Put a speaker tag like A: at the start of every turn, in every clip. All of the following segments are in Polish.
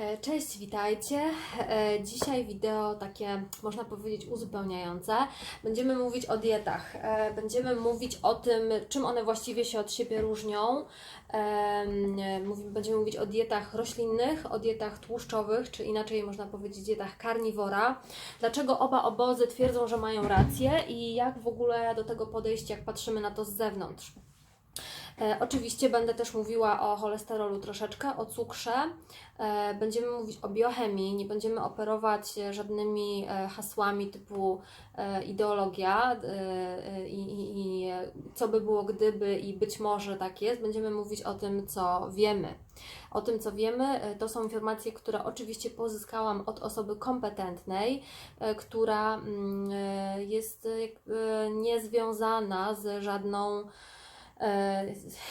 A: E, Cześć, witajcie. E, Dzisiaj wideo takie, można powiedzieć, uzupełniające. Będziemy mówić o dietach. E, Będziemy mówić o tym, czym one właściwie się od siebie różnią. Będziemy mówić o dietach roślinnych, o dietach tłuszczowych, czy inaczej można powiedzieć dietach karniwora. Dlaczego oba obozy twierdzą, że mają rację i jak w ogóle do tego podejść, jak patrzymy na to z zewnątrz. E, oczywiście będę też mówiła o cholesterolu troszeczkę, o cukrze. E, będziemy mówić o biochemii, nie będziemy operować e, żadnymi hasłami typu ideologia i, i, i co by było gdyby i być może tak jest. Będziemy mówić o tym, co wiemy. O tym, co wiemy, to są informacje, które oczywiście pozyskałam od osoby kompetentnej, która mm, jest niezwiązana z żadną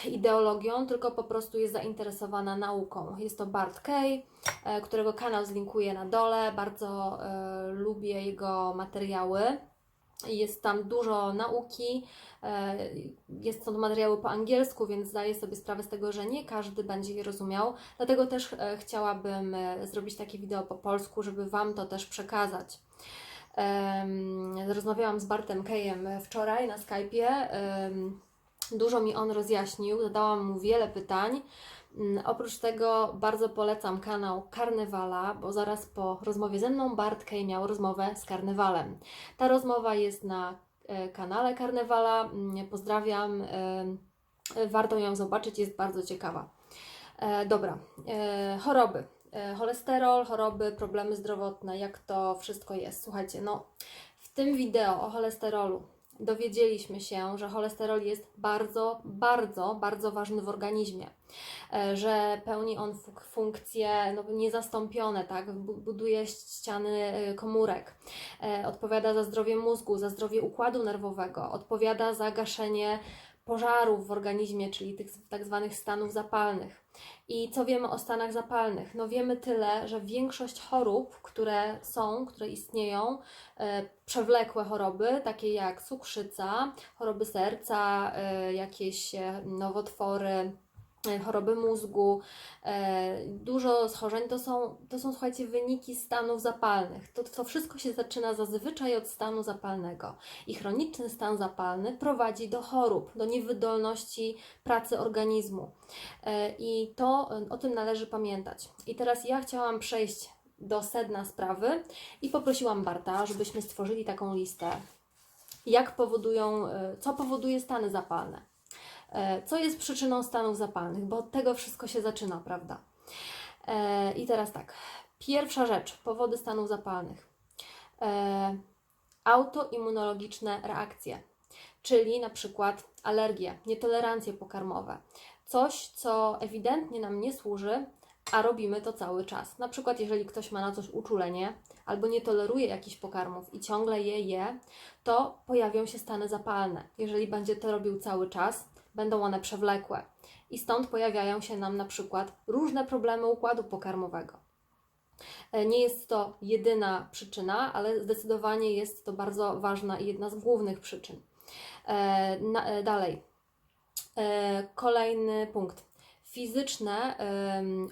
A: ideologią, tylko po prostu jest zainteresowana nauką. Jest to Bart Kay, e, którego kanał zlinkuję na dole. Bardzo e, lubię jego materiały. Jest tam dużo nauki, e, jest to materiały po angielsku, więc zdaję sobie sprawę z tego, że nie każdy będzie je rozumiał. Dlatego też e, chciałabym e, zrobić takie wideo po polsku, żeby Wam to też przekazać. Rozmawiałam z Bartem Kejem wczoraj na Skype'ie. Dużo mi on rozjaśnił, zadałam mu wiele pytań. Mm, Oprócz tego bardzo polecam kanał Karnewala, bo zaraz po rozmowie ze mną Bartkej miał rozmowę z Karnewalem. Ta rozmowa jest na e, kanale Karnewala. Mm, Pozdrawiam. e, Warto ją zobaczyć, jest bardzo ciekawa. E, Dobra, choroby. Cholesterol, choroby, problemy zdrowotne, jak to wszystko jest. Słuchajcie, no w tym wideo o cholesterolu dowiedzieliśmy się, że cholesterol jest bardzo, bardzo, bardzo ważny w organizmie, E, że pełni on funkcje no, niezastąpione, tak? Bu- buduje ściany e, komórek, e, odpowiada za zdrowie mózgu, za zdrowie układu nerwowego, odpowiada za gaszenie pożarów w organizmie, czyli tych tak zwanych stanów zapalnych. I co wiemy o stanach zapalnych? No wiemy tyle, że większość chorób, które są, które istnieją, e, przewlekłe choroby, takie jak cukrzyca, choroby serca, e, jakieś e, nowotwory, choroby mózgu, e, dużo schorzeń, to są, to są, słuchajcie, wyniki stanów zapalnych. To, to wszystko się zaczyna zazwyczaj od stanu zapalnego. I chroniczny stan zapalny prowadzi do chorób, do niewydolności pracy organizmu. E, I to e, o tym należy pamiętać. I teraz ja chciałam przejść do sedna sprawy i poprosiłam Barta, żebyśmy stworzyli taką listę, jak powodują, e, co powoduje stany zapalne. E, Co jest przyczyną stanów zapalnych, bo od tego wszystko się zaczyna, prawda? E, I teraz tak. Pierwsza rzecz, powody stanów zapalnych. E, autoimmunologiczne reakcje, czyli na przykład alergie, nietolerancje pokarmowe. Coś, co ewidentnie nam nie służy, a robimy to cały czas. Na przykład, jeżeli ktoś ma na coś uczulenie albo nie toleruje jakichś pokarmów i ciągle je je, to pojawią się stany zapalne. Jeżeli będzie to robił cały czas, będą one przewlekłe. I stąd pojawiają się nam na przykład różne problemy układu pokarmowego. E, Nie jest to jedyna przyczyna, ale zdecydowanie jest to bardzo ważna i jedna z głównych przyczyn. E, e, dalej. Kolejny punkt. Fizyczne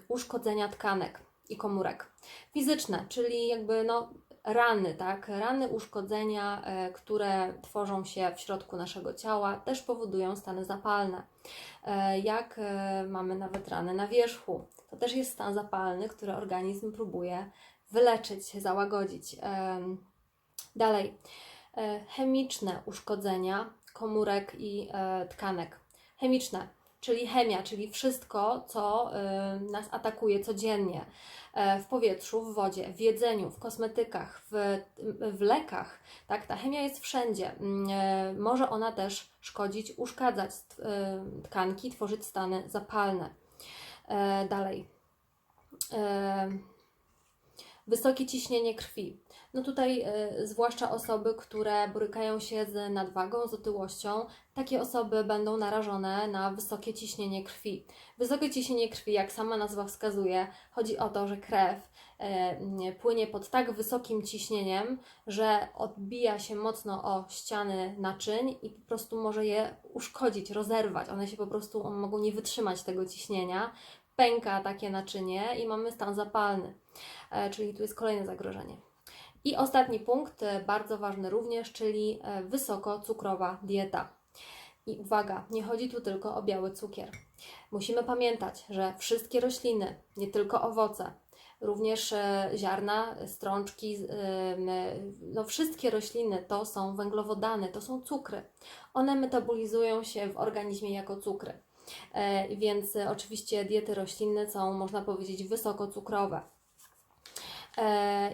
A: uszkodzenia tkanek i komórek. Fizyczne, czyli jakby no, rany, tak? Rany, uszkodzenia, e, które tworzą się w środku naszego ciała, też powodują stany zapalne. E, jak e, mamy nawet rany na wierzchu, to też jest stan zapalny, który organizm próbuje wyleczyć, załagodzić. Dalej, chemiczne uszkodzenia komórek i tkanek. Chemiczne, czyli chemia, czyli wszystko, co e, nas atakuje codziennie e, w powietrzu, w wodzie, w jedzeniu, w kosmetykach, w, w lekach. Tak, ta chemia jest wszędzie. Mm, e, Może ona też szkodzić, uszkadzać e, tkanki, tworzyć stany zapalne. Dalej. Wysokie ciśnienie krwi. No tutaj y, zwłaszcza osoby, które borykają się z nadwagą, z otyłością, takie osoby będą narażone na wysokie ciśnienie krwi. Wysokie ciśnienie krwi, jak sama nazwa wskazuje, chodzi o to, że krew y, płynie pod tak wysokim ciśnieniem, że odbija się mocno o ściany naczyń i po prostu może je uszkodzić, rozerwać. One się po prostu mogą nie wytrzymać tego ciśnienia pęka takie naczynie i mamy stan zapalny, e, czyli tu jest kolejne zagrożenie. I ostatni punkt, e, bardzo ważny również, czyli e, wysokocukrowa dieta. I uwaga, nie chodzi tu tylko o biały cukier. Musimy pamiętać, że wszystkie rośliny, nie tylko owoce, również e, ziarna, strączki, no wszystkie rośliny to są węglowodany, to są cukry. One metabolizują się w organizmie jako cukry. Więc oczywiście diety roślinne są, można powiedzieć, wysokocukrowe.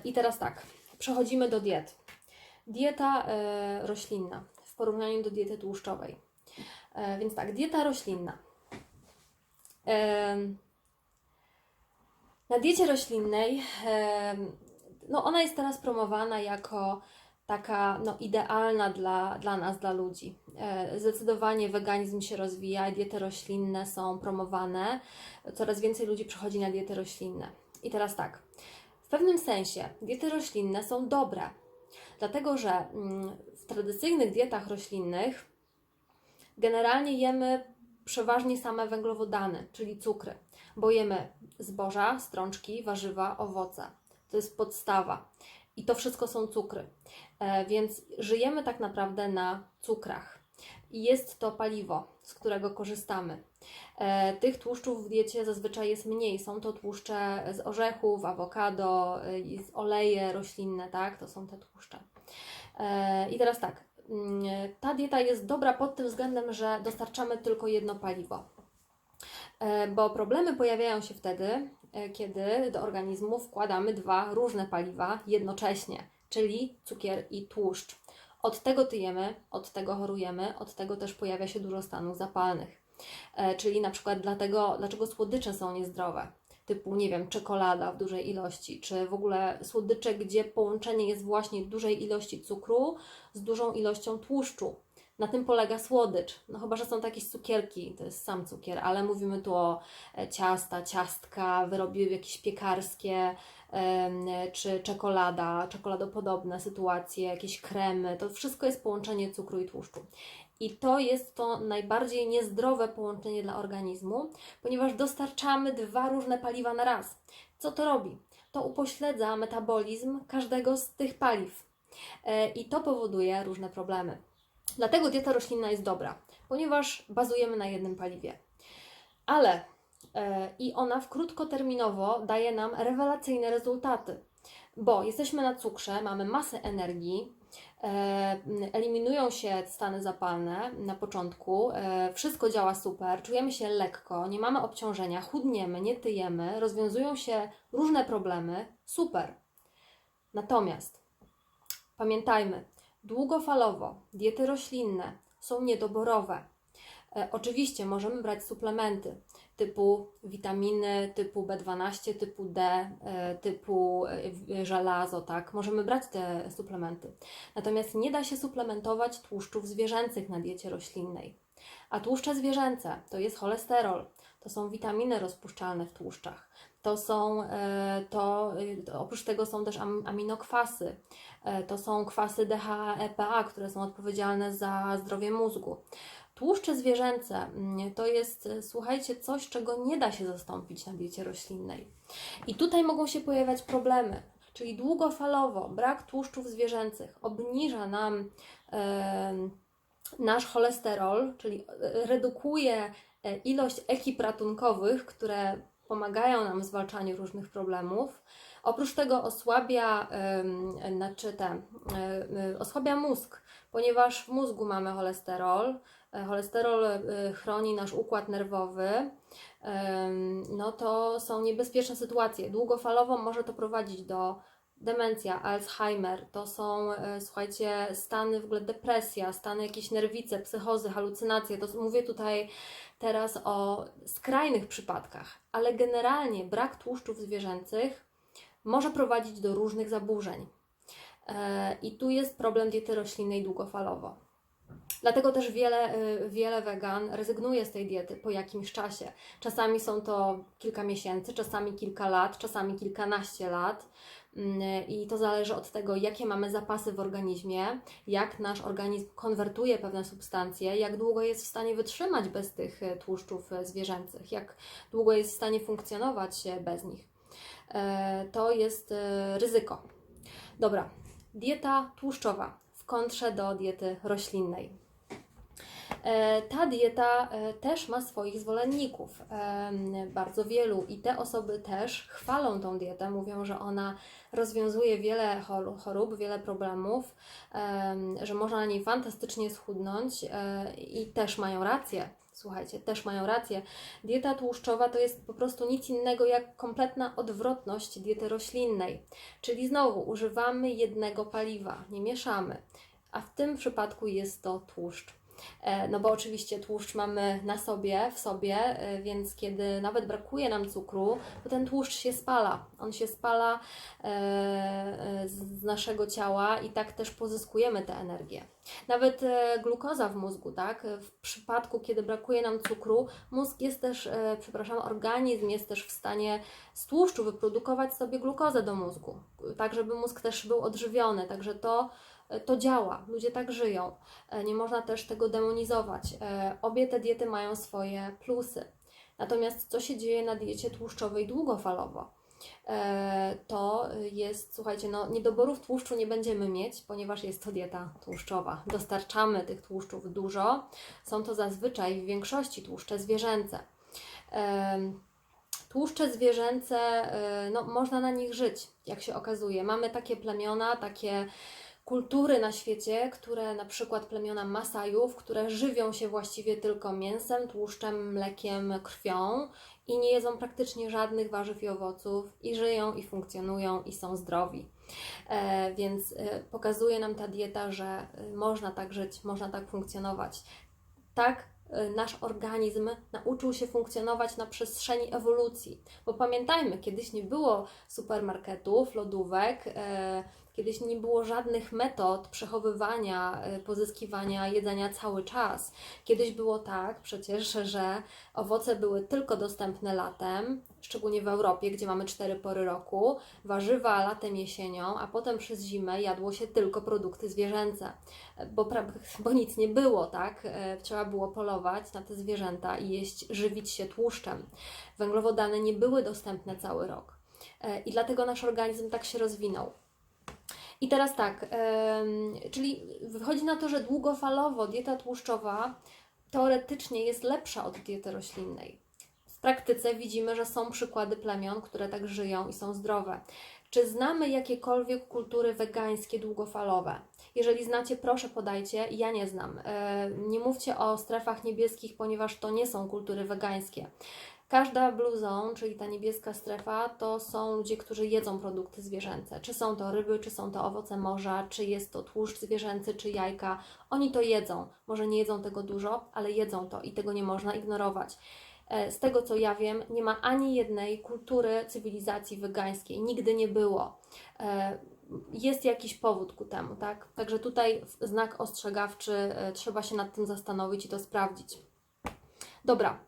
A: I teraz tak, przechodzimy do diet. Dieta e, roślinna w porównaniu do diety tłuszczowej. E, Więc tak, dieta roślinna. Em, Na diecie roślinnej, no ona jest teraz promowana jako taka no, idealna dla, dla nas, dla ludzi. E, Zdecydowanie weganizm się rozwija, diety roślinne są promowane, coraz więcej ludzi przechodzi na diety roślinne. I teraz tak, pewnym sensie diety roślinne są dobre, dlatego że mm, w tradycyjnych dietach roślinnych generalnie jemy przeważnie same węglowodany, czyli cukry, bo jemy zboża, strączki, warzywa, owoce. To jest podstawa. I to wszystko są cukry. E, więc żyjemy tak naprawdę na cukrach. I jest to paliwo, z którego korzystamy. E, tych tłuszczów w diecie zazwyczaj jest mniej. Są to tłuszcze z orzechów, awokado, e, z oleje roślinne, tak? To są te tłuszcze. E, I teraz tak, mm, ta dieta jest dobra pod tym względem, że dostarczamy tylko jedno paliwo. Bo problemy pojawiają się wtedy, kiedy do organizmu wkładamy dwa różne paliwa jednocześnie, czyli cukier i tłuszcz. Od tego tyjemy, od tego chorujemy, od tego też pojawia się dużo stanów zapalnych. E, Czyli na przykład dlatego, dlaczego słodycze są niezdrowe, typu, nie wiem, czekolada w dużej ilości, czy w ogóle słodycze, gdzie połączenie jest właśnie dużej ilości cukru z dużą ilością tłuszczu. Na tym polega słodycz. No chyba, że są to jakieś cukierki, to jest sam cukier, ale mówimy tu o e, ciasta, ciastka, wyroby jakieś piekarskie, czy czekolada, czekoladopodobne sytuacje, jakieś kremy. To wszystko jest połączenie cukru i tłuszczu. I to jest to najbardziej niezdrowe połączenie dla organizmu, ponieważ dostarczamy dwa różne paliwa na raz. Co to robi? To upośledza metabolizm każdego z tych paliw. E, I to powoduje różne problemy. Dlatego dieta roślinna jest dobra, ponieważ bazujemy na jednym paliwie. Ale i ona w krótkoterminowo daje nam rewelacyjne rezultaty, bo jesteśmy na cukrze, mamy masę energii, e, eliminują się stany zapalne na początku, e, wszystko działa super, czujemy się lekko, nie mamy obciążenia, chudniemy, nie tyjemy, rozwiązują się różne problemy, super. Natomiast pamiętajmy, długofalowo diety roślinne są niedoborowe. E, oczywiście możemy brać suplementy typu witaminy, typu B12, typu D, e, typu e, żelazo, tak? Możemy brać te suplementy. Natomiast nie da się suplementować tłuszczów zwierzęcych na diecie roślinnej. A tłuszcze zwierzęce to jest cholesterol, to są witaminy rozpuszczalne w tłuszczach. To są, e, to, oprócz tego są też am- aminokwasy, to są kwasy DHA, EPA, które są odpowiedzialne za zdrowie mózgu. Tłuszcze zwierzęce mm, to jest, e, słuchajcie, coś, czego nie da się zastąpić na diecie roślinnej. I tutaj mogą się pojawiać problemy, czyli długofalowo brak tłuszczów zwierzęcych obniża nam em, nasz cholesterol, czyli e, redukuje e, ilość ekip ratunkowych, które pomagają nam w zwalczaniu różnych problemów. Oprócz tego osłabia, znaczy te, e, e, osłabia mózg, ponieważ w mózgu mamy cholesterol. Cholesterol e, chroni nasz układ nerwowy. No to są niebezpieczne sytuacje. Długofalowo może to prowadzić do demencja, Alzheimer. To są, e, słuchajcie, stany w ogóle depresja, stany jakieś nerwice, psychozy, halucynacje. To mówię tutaj teraz o skrajnych przypadkach, ale generalnie brak tłuszczów zwierzęcych może prowadzić do różnych zaburzeń. E, I tu jest problem diety roślinnej długofalowo. Dlatego też wiele, y, wiele wegan rezygnuje z tej diety po jakimś czasie. Czasami są to kilka miesięcy, czasami kilka lat, czasami kilkanaście lat. Mm, I to zależy od tego, jakie mamy zapasy w organizmie, jak nasz organizm konwertuje pewne substancje, jak długo jest w stanie wytrzymać bez tych e, tłuszczów e, zwierzęcych, jak długo jest w stanie funkcjonować bez nich. E, To jest ryzyko. Dobra, dieta tłuszczowa w kontrze do diety roślinnej. E, Ta dieta e, też ma swoich zwolenników, em, bardzo wielu, i te osoby też chwalą tą dietę, mówią, że ona rozwiązuje wiele chor- chorób, wiele problemów, em, że można na niej fantastycznie schudnąć e, i też mają rację. Słuchajcie, też mają rację. Dieta tłuszczowa to jest po prostu nic innego jak kompletna odwrotność diety roślinnej. Czyli znowu używamy jednego paliwa, nie mieszamy. A w tym przypadku jest to tłuszcz. E, No bo oczywiście tłuszcz mamy na sobie, w sobie, e, więc kiedy nawet brakuje nam cukru, to ten tłuszcz się spala. On się spala e, z naszego ciała i tak też pozyskujemy tę energię. Nawet glukoza w mózgu, tak? W przypadku, kiedy brakuje nam cukru, mózg jest też, przepraszam, organizm jest też w stanie z tłuszczu wyprodukować sobie glukozę do mózgu, tak żeby mózg też był odżywiony. Także to to działa, ludzie tak żyją. E, Nie można też tego demonizować. E, Obie te diety mają swoje plusy. Natomiast co się dzieje na diecie tłuszczowej długofalowo? E, To jest, słuchajcie, no, niedoborów tłuszczu nie będziemy mieć, ponieważ jest to dieta tłuszczowa. Dostarczamy tych tłuszczów dużo. Są to zazwyczaj w większości tłuszcze zwierzęce. Tłuszcze zwierzęce, e, no, można na nich żyć, jak się okazuje. Mamy takie plemiona, takie kultury na świecie, które na przykład plemiona Masajów, które żywią się właściwie tylko mięsem, tłuszczem, mlekiem, krwią i nie jedzą praktycznie żadnych warzyw i owoców i żyją i funkcjonują i są zdrowi. E, więc e, pokazuje nam ta dieta, że e, można tak żyć, można tak funkcjonować. Tak e, nasz organizm nauczył się funkcjonować na przestrzeni ewolucji. Bo pamiętajmy, kiedyś nie było supermarketów, lodówek, e, kiedyś nie było żadnych metod przechowywania, e, pozyskiwania jedzenia cały czas. Kiedyś było tak przecież, że owoce były tylko dostępne latem, szczególnie w Europie, gdzie mamy cztery pory roku, warzywa latem, jesienią, a potem przez zimę jadło się tylko produkty zwierzęce, e, bo, bo nic nie było, tak? E, Trzeba było polować na te zwierzęta i jeść, żywić się tłuszczem. Węglowodany nie były dostępne cały rok. I dlatego nasz organizm tak się rozwinął. I teraz tak, czyli wychodzi na to, że długofalowo dieta tłuszczowa teoretycznie jest lepsza od diety roślinnej. W praktyce widzimy, że są przykłady plemion, które tak żyją i są zdrowe. Czy znamy jakiekolwiek kultury wegańskie długofalowe? Jeżeli znacie, proszę podajcie. Ja nie znam. E, Nie mówcie o strefach niebieskich, ponieważ to nie są kultury wegańskie. Każda blue zone, czyli ta niebieska strefa, to są ludzie, którzy jedzą produkty zwierzęce. Czy są to ryby, czy są to owoce morza, czy jest to tłuszcz zwierzęcy, czy jajka. Oni to jedzą. Może nie jedzą tego dużo, ale jedzą to i tego nie można ignorować. E, Z tego co ja wiem, nie ma ani jednej kultury cywilizacji wegańskiej. Nigdy nie było. E, Jest jakiś powód ku temu, tak? Także tutaj znak ostrzegawczy, e, trzeba się nad tym zastanowić i to sprawdzić. Dobra,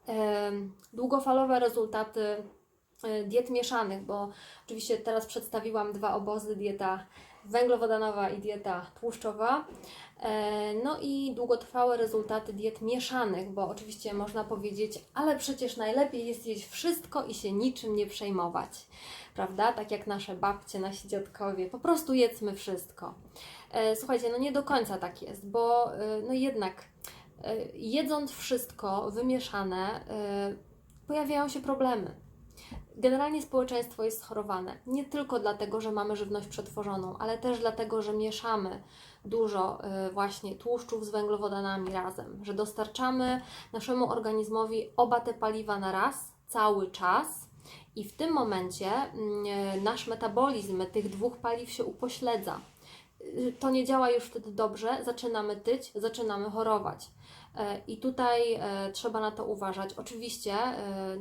A: długofalowe rezultaty e, diet mieszanych, bo oczywiście teraz przedstawiłam dwa obozy, dieta węglowodanowa i dieta tłuszczowa. E, No i długotrwałe rezultaty diet mieszanych, bo oczywiście można powiedzieć, ale przecież najlepiej jest jeść wszystko i się niczym nie przejmować. Prawda? Tak jak nasze babcie, nasi dziadkowie. Po prostu jedzmy wszystko. E, Słuchajcie, no nie do końca tak jest, bo no jednak jedząc wszystko wymieszane, e, pojawiają się problemy. Generalnie społeczeństwo jest schorowane. Nie tylko dlatego, że mamy żywność przetworzoną, ale też dlatego, że mieszamy dużo y, właśnie tłuszczów z węglowodanami razem, że dostarczamy naszemu organizmowi oba te paliwa na raz, cały czas. I w tym momencie mm, nasz metabolizm tych dwóch paliw się upośledza. To nie działa już wtedy dobrze, zaczynamy tyć, zaczynamy chorować. E, I tutaj e, trzeba na to uważać. Oczywiście e,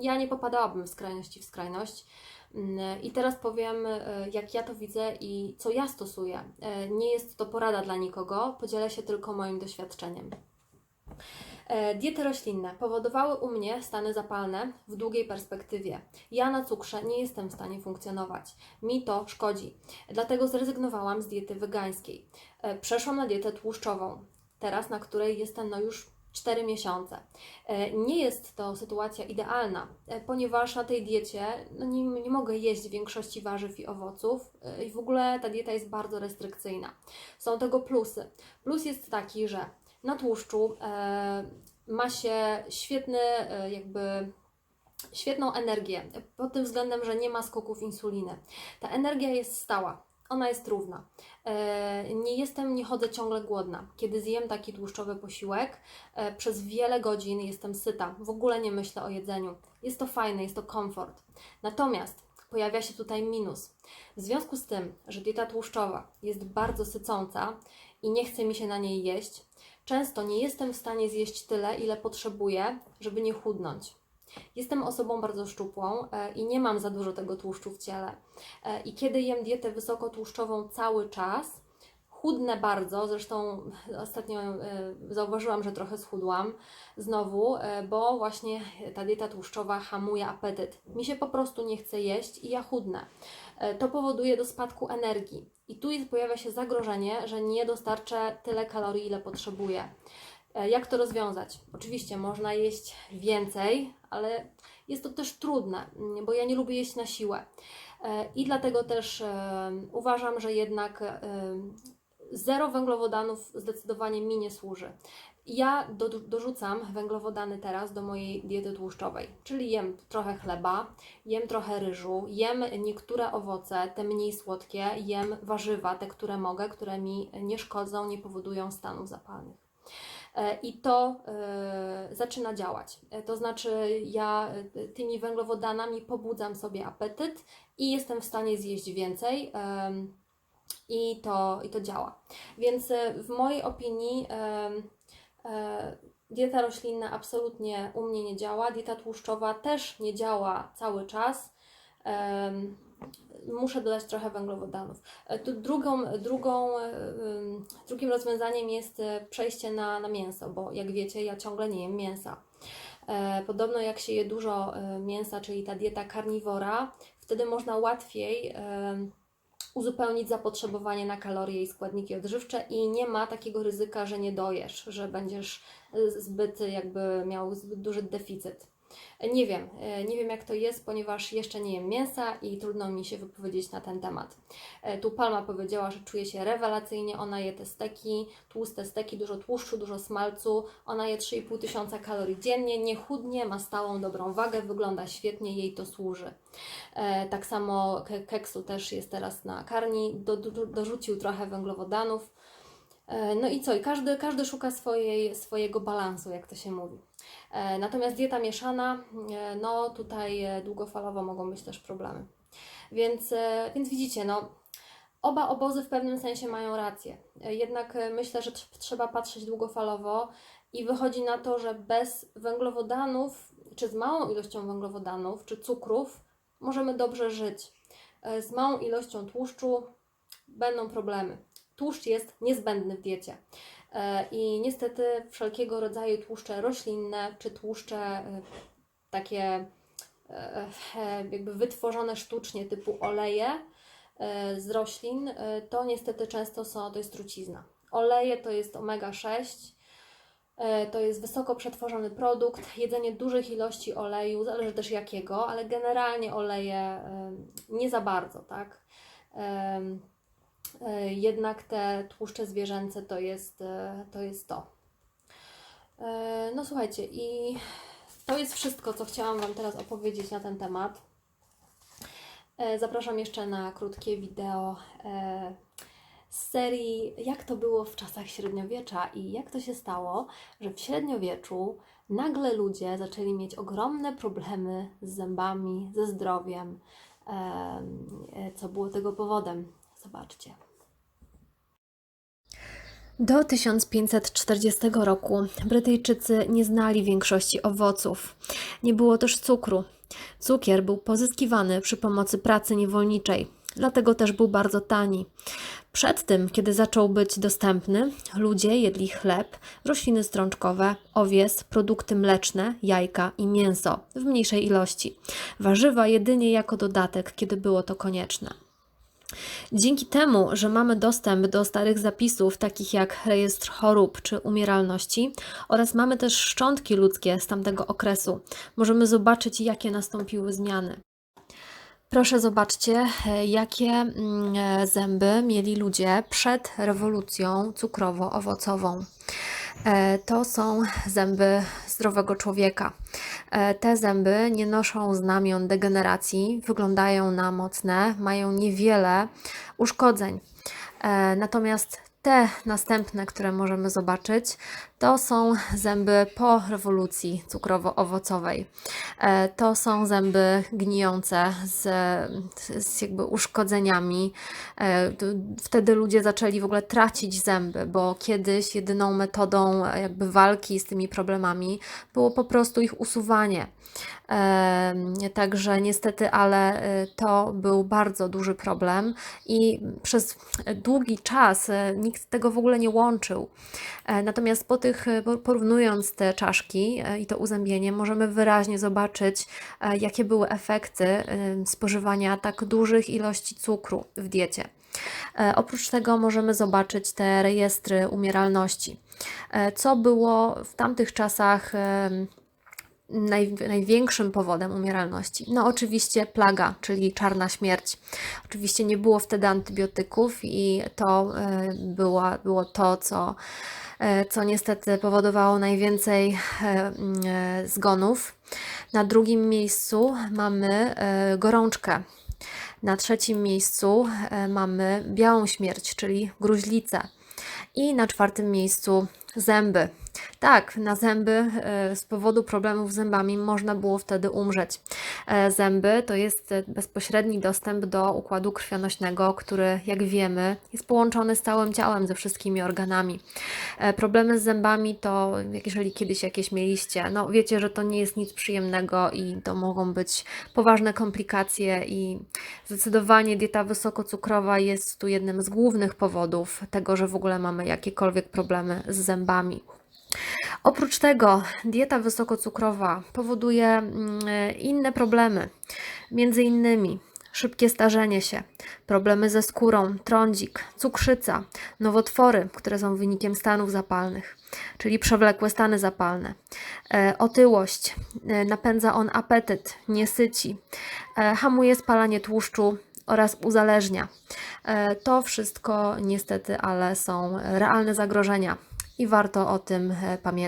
A: ja nie popadałabym w skrajności w skrajność. Mm, I teraz powiem, jak ja to widzę i co ja stosuję. Nie jest to porada dla nikogo, podzielę się tylko moim doświadczeniem. Diety roślinne powodowały u mnie stany zapalne w długiej perspektywie. Ja na cukrze nie jestem w stanie funkcjonować. Mi to szkodzi. Dlatego zrezygnowałam z diety wegańskiej. Przeszłam na dietę tłuszczową, teraz na której jestem no już 4 miesiące. E, Nie jest to sytuacja idealna, e, ponieważ na tej diecie no nie, nie mogę jeść większości warzyw i owoców e, i w ogóle ta dieta jest bardzo restrykcyjna. Są tego plusy. Plus jest taki, że na tłuszczu e, ma się świetny, jakby świetną energię pod tym względem, że nie ma skoków insuliny. Ta energia jest stała. Ona jest równa. E, nie jestem, nie chodzę ciągle głodna. Kiedy zjem taki tłuszczowy posiłek, e, przez wiele godzin jestem syta. W ogóle nie myślę o jedzeniu. Jest to fajne, jest to komfort. Natomiast pojawia się tutaj minus. W związku z tym, że dieta tłuszczowa jest bardzo sycąca i nie chce mi się na niej jeść, często nie jestem w stanie zjeść tyle, ile potrzebuję, żeby nie chudnąć. Jestem osobą bardzo szczupłą e, i nie mam za dużo tego tłuszczu w ciele. E, I kiedy jem dietę wysokotłuszczową cały czas, chudnę bardzo, zresztą ostatnio e, zauważyłam, że trochę schudłam znowu, bo właśnie ta dieta tłuszczowa hamuje apetyt. Mi się po prostu nie chce jeść i ja chudnę. To powoduje do spadku energii. I tu pojawia się zagrożenie, że nie dostarczę tyle kalorii, ile potrzebuję. E, Jak to rozwiązać? Oczywiście można jeść więcej, ale jest to też trudne, bo ja nie lubię jeść na siłę. E, I dlatego też e, uważam, że jednak zero węglowodanów zdecydowanie mi nie służy. Ja do, dorzucam węglowodany teraz do mojej diety tłuszczowej, czyli jem trochę chleba, jem trochę ryżu, jem niektóre owoce, te mniej słodkie, jem warzywa, te, które mogę, które mi nie szkodzą, nie powodują stanów zapalnych. E, I to e, zaczyna działać. E, To znaczy, ja tymi węglowodanami pobudzam sobie apetyt i jestem w stanie zjeść więcej. I to, I to działa. Więc w mojej opinii dieta roślinna absolutnie u mnie nie działa. Dieta tłuszczowa też nie działa cały czas. Muszę dodać trochę węglowodanów. E, Tu drugą, drugą, drugim rozwiązaniem jest e, przejście na, na mięso, bo jak wiecie, ja ciągle nie jem mięsa. E, Podobno jak się je dużo mięsa, czyli ta dieta karniwora, wtedy można łatwiej uzupełnić zapotrzebowanie na kalorie i składniki odżywcze i nie ma takiego ryzyka, że nie dojesz, że będziesz zbyt jakby miał zbyt duży deficyt. Nie wiem, e, nie wiem jak to jest, ponieważ jeszcze nie jem mięsa i trudno mi się wypowiedzieć na ten temat. E, Tu Palma powiedziała, że czuje się rewelacyjnie, ona je te steki, tłuste steki, dużo tłuszczu, dużo smalcu, ona je 3,5 tysiąca kalorii dziennie, nie chudnie, ma stałą, dobrą wagę, wygląda świetnie, jej to służy. E, Tak samo ke- keksu też jest teraz na karni, do, do, dorzucił trochę węglowodanów. E, No i co? I każdy, każdy szuka swojej, swojego balansu, jak to się mówi. E, Natomiast dieta mieszana, e, no tutaj długofalowo mogą być też problemy. Więc, więc widzicie, no oba obozy w pewnym sensie mają rację. Jednak myślę, że tr- trzeba patrzeć długofalowo i wychodzi na to, że bez węglowodanów, czy z małą ilością węglowodanów, czy cukrów, możemy dobrze żyć. Z małą ilością tłuszczu będą problemy. Tłuszcz jest niezbędny w diecie. E, I niestety wszelkiego rodzaju tłuszcze roślinne, czy tłuszcze e, takie e, jakby wytworzone sztucznie typu oleje z roślin, to niestety często są, to jest trucizna. Oleje to jest omega-6, e, to jest wysoko przetworzony produkt, jedzenie dużych ilości oleju, zależy też jakiego, ale generalnie oleje nie za bardzo, tak? E, Jednak te tłuszcze zwierzęce to jest e, to. Jest to. E, No słuchajcie, i to jest wszystko, co chciałam Wam teraz opowiedzieć na ten temat. Zapraszam jeszcze na krótkie wideo z serii Jak to było w czasach średniowiecza i jak to się stało, że w średniowieczu nagle ludzie zaczęli mieć ogromne problemy z zębami, ze zdrowiem. Em, Co było tego powodem? Zobaczcie. Do 1540 roku Brytyjczycy nie znali większości owoców. Nie było też cukru. Cukier był pozyskiwany przy pomocy pracy niewolniczej, dlatego też był bardzo tani. Przed tym, kiedy zaczął być dostępny, ludzie jedli chleb, rośliny strączkowe, owies, produkty mleczne, jajka i mięso w mniejszej ilości. Warzywa jedynie jako dodatek, kiedy było to konieczne. Dzięki temu, że mamy dostęp do starych zapisów, takich jak rejestr chorób czy umieralności, oraz mamy też szczątki ludzkie z tamtego okresu, możemy zobaczyć, jakie nastąpiły zmiany. Proszę zobaczcie, jakie mm, e, zęby mieli ludzie przed rewolucją cukrowo-owocową. E, To są zęby zdrowego człowieka. E, Te zęby nie noszą znamion degeneracji, wyglądają na mocne, mają niewiele uszkodzeń. E, Natomiast te następne, które możemy zobaczyć, to są zęby po rewolucji cukrowo-owocowej. E, To są zęby gnijące z, z jakby uszkodzeniami. E, Wtedy ludzie zaczęli w ogóle tracić zęby, bo kiedyś jedyną metodą e, jakby walki z tymi problemami było po prostu ich usuwanie. Także niestety, ale to był bardzo duży problem i przez długi czas e, nikt tego w ogóle nie łączył. E, Natomiast po tych, e, por- porównując te czaszki e, i to uzębienie, możemy wyraźnie zobaczyć, jakie były efekty spożywania tak dużych ilości cukru w diecie. Oprócz tego możemy zobaczyć te rejestry umieralności. Co było w tamtych czasach naj, największym powodem umieralności? No oczywiście plaga, czyli czarna śmierć. Oczywiście nie było wtedy antybiotyków i to e, była, było to, co, e, co niestety powodowało najwięcej e, zgonów. Na drugim miejscu mamy gorączkę. Na trzecim miejscu mamy białą śmierć, czyli gruźlicę. I na czwartym miejscu zęby. Tak, na zęby e, z powodu problemów z zębami można było wtedy umrzeć. E, Zęby to jest e, bezpośredni dostęp do układu krwionośnego, który, jak wiemy, jest połączony z całym ciałem, ze wszystkimi organami. Problemy z zębami to, jeżeli kiedyś jakieś mieliście, no wiecie, że to nie jest nic przyjemnego i to mogą być poważne komplikacje i zdecydowanie dieta wysokocukrowa jest tu jednym z głównych powodów tego, że w ogóle mamy jakiekolwiek problemy z zębami. Oprócz tego dieta wysokocukrowa powoduje mm, e, inne problemy, między innymi szybkie starzenie się, problemy ze skórą, trądzik, cukrzyca, nowotwory, które są wynikiem stanów zapalnych, czyli przewlekłe stany zapalne, e, otyłość, e, napędza on apetyt, niesyci, hamuje spalanie tłuszczu oraz uzależnia. To wszystko niestety, ale są realne zagrożenia i warto o tym e, pamiętać.